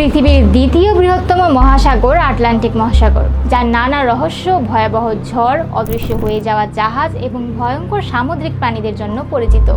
পৃথিবীর দ্বিতীয় বৃহত্তম মহাসাগর, আটলান্টিক মহাসাগর, যার নানা রহস্য, ভয়াবহ ঝড়, অদৃশ্য হয়ে যাওয়া জাহাজ এবং ভয়ঙ্কর সামুদ্রিক প্রাণীদের জন্য পরিচিত।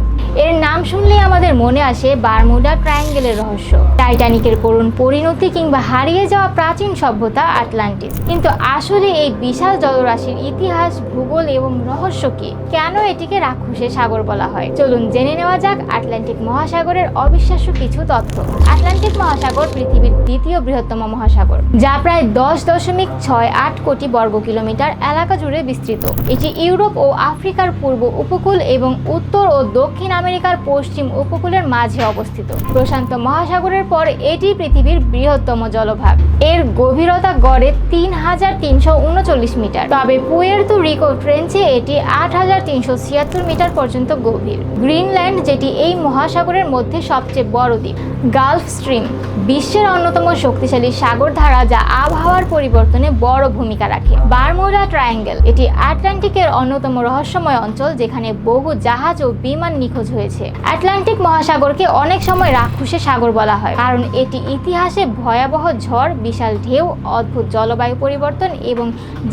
এর নাম শুনলেই আমাদের মনে আসে বারমুডা ট্রায়াঙ্গেলের রহস্য। টাইটানিকের করুণ পরিণতি কিংবা হারিয়ে যাওয়া প্রাচীন সভ্যতা আটলান্টিস কিন্তু আসলে এই বিশাল জলরাশির ইতিহাস, ভূগোল এবং রহস্য কি? কেন এটিকে রাক্ষসের সাগর বলা হয়? চলুন জেনে নেওয়া যাক আটলান্টিক মহাসাগরের অবিশ্বাস্য কিছু তথ্য। আটলান্টিক মহাসাগর পৃথিবীর দ্বিতীয় বৃহত্তম মহাসাগর, যা প্রায় দশ দশমিক ছয় আট কোটি বর্গ কিলোমিটার এলাকা জুড়ে বিস্তৃত। এটি ইউরোপ ও আফ্রিকার পূর্ব উপকূল এবং উত্তর ও দক্ষিণ আমেরিকার পশ্চিম উপকূলের মাঝে অবস্থিত। প্রশান্ত মহাসাগরের পর এটি পৃথিবীর বৃহত্তম জলভাগ। এর গভীরতা গড়ে তিন হাজার তিনশো উনচল্লিশ মিটার। তবে পুয়ের্তো রিকো ট্রেঞ্চে এটি আট হাজার তিনশো ছিয়াত্তর মিটার পর্যন্ত গভীর। গ্রিনল্যান্ড, যেটি এই মহাসাগরের মধ্যে সবচেয়ে বড় দ্বীপ, গালফ স্ট্রিম, বিশ্বের অন্যতম শক্তিশালী সাগর ধারা যা আবহাওয়ার পরিবর্তনে বড় ভূমিকা রাখে। বারমুডা ট্রায়াঙ্গেল, এটি আটলান্টিকের অন্যতম রহস্যময় অঞ্চল যেখানে বহু জাহাজ ও বিমান নিখোঁজ হয়েছে। আটলান্টিক মহাসাগরকে অনেক সময় রাক্ষসের সাগর বলা হয়, কারণ এটি ইতিহাসে ভয়াবহ ঝড়, বিশাল ঢেউ, অদ্ভুত জলবায়ু পরিবর্তন এবং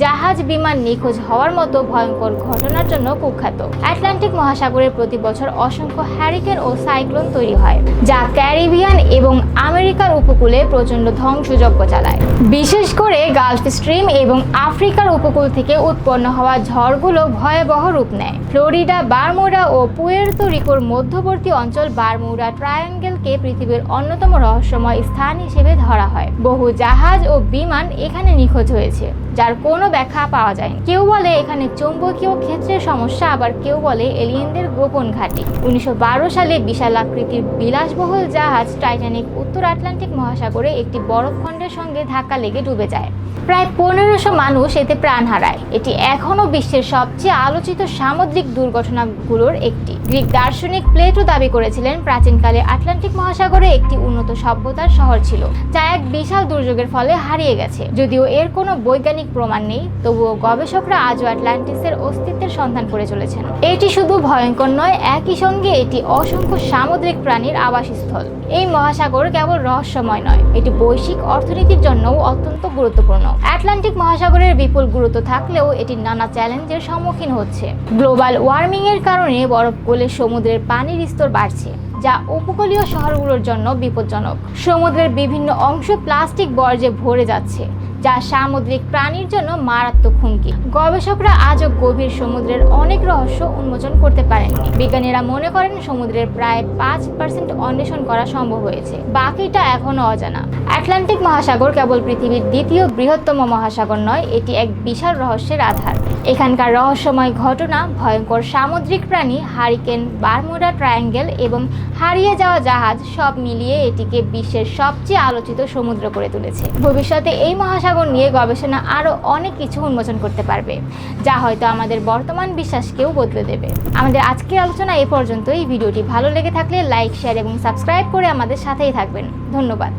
জাহাজ বিমান নিখোঁজ হওয়ার মতো ভয়ঙ্কর ঘটনার জন্য কুখ্যাত। আটলান্টিক মহাসাগরে প্রতি বছর অসংখ্য হ্যারিকেন ও সাইক্লোন তৈরি হয়, যা ক্যারিবিয়ান এবং আমেরিকার উপকূলে প্রচণ্ড ধ্বংসযজ্ঞ চালায়। বিশেষ করে গালফ স্ট্রিম এবং আফ্রিকার উপকূল থেকে উৎপন্ন হওয়া ঝড়গুলো ভয়াবহ রূপ নেয়। ফ্লোরিডা বারমুরা ও পুয়ের্তো রিকোর মধ্যবর্তী অঞ্চল বারমুরা ট্রায়াঙ্গেলকে পৃথিবীর অন্যতম রহস্যময় স্থান হিসেবে ধরা হয়। বহু জাহাজ ও বিমান এখানে নিখোঁজ হয়েছে। যার কোনো ব্যাখ্যা পাওয়া যায়নি। কেউ বলে এখানে চৌম্বকীয় ক্ষেত্রের সমস্যা, আবার কেউ বলে এলিয়েনদের গোপন ঘাঁটি। উনিশশো সালে বিশাল আকৃতির বিলাসবহুল জাহাজ টাইটানিক উত্তর আটলান্টিক মহাসাগরে একটি বরফখণ্ডের সঙ্গে ধাক্কা লেগে ডুবে যায়। প্রায় পনেরোশো মানুষ এতে প্রাণ হারায়। এটি এখনও বিশ্বের সবচেয়ে আলোচিত সামুদ্রিক দুর্ঘটনাগুলোর একটি। গ্রিক দার্শনিক প্লেটো দাবি করেছিলেন, প্রাচীনকালে আটলান্টিক মহাসাগরে একটি উন্নত সভ্যতার শহর ছিল, যা এক বিশাল দুর্যোগের ফলে হারিয়ে গেছে। যদিও এর কোনো বৈজ্ঞানিক প্রমাণ নেই, তবুও গবেষকরা আজও আটলান্টিসের অস্তিত্বের সন্ধান করে চলেছেন। এটি শুধু ভয়ঙ্কর নয়, একই সঙ্গে এটি অসংখ্য সামুদ্রিক প্রাণীর আবাসস্থল। এই মহাসাগর কেবল রহস্যময় নয়, এটি বৈশ্বিক অর্থনীতির জন্যও অত্যন্ত গুরুত্বপূর্ণ। আটলান্টিক মহাসাগরের বিপুল গুরুত্ব থাকলেও এটি নানা চ্যালেঞ্জের সম্মুখীন হচ্ছে। গ্লোবাল ওয়ার্মিং এর কারণে বরফ গলে সমুদ্রের পানির স্তর বাড়ছে, যা উপকূলীয় শহরগুলোর জন্য বিপজ্জনক। সমুদ্রের বিভিন্ন অংশ প্লাস্টিক বর্জ্যে ভরে যাচ্ছে। যা সামুদ্রিক প্রাণীর জন্য মারাত্মক হুমকি। গবেষকরা আজও গভীর সমুদ্রের অনেক রহস্য উন্মোচন করতে পারেননি বিজ্ঞানীরা মনে করেন সমুদ্রের প্রায় পাঁচ পার্সেন্ট অন্বেষণ করা সম্ভব হয়েছে। বাকিটা এখনও অজানা। আটলান্টিক মহাসাগর কেবল পৃথিবীর দ্বিতীয় বৃহত্তম মহাসাগর নয়, এটি এক বিশাল রহস্যের আধার। এখানকার রহস্যময় ঘটনা ভয়ঙ্কর সামুদ্রিক প্রাণী, হারিকেন, বারমুডা ট্রায়াঙ্গেল এবং হারিয়ে যাওয়া জাহাজ সব মিলিয়ে এটিকে বিশ্বের সবচেয়ে আলোচিত সমুদ্র করে তুলেছে। ভবিষ্যতে এই মহাসাগর নিয়ে গবেষণা আরও অনেক কিছু উন্মোচন করতে পারবে, যা হয়তো আমাদের বর্তমান বিশ্বাসকেও বদলে দেবে। আমাদের আজকের আলোচনা এ পর্যন্ত এই ভিডিওটি ভালো লেগে থাকলে লাইক, শেয়ার এবং সাবস্ক্রাইব করে আমাদের সাথেই থাকবেন। ধন্যবাদ।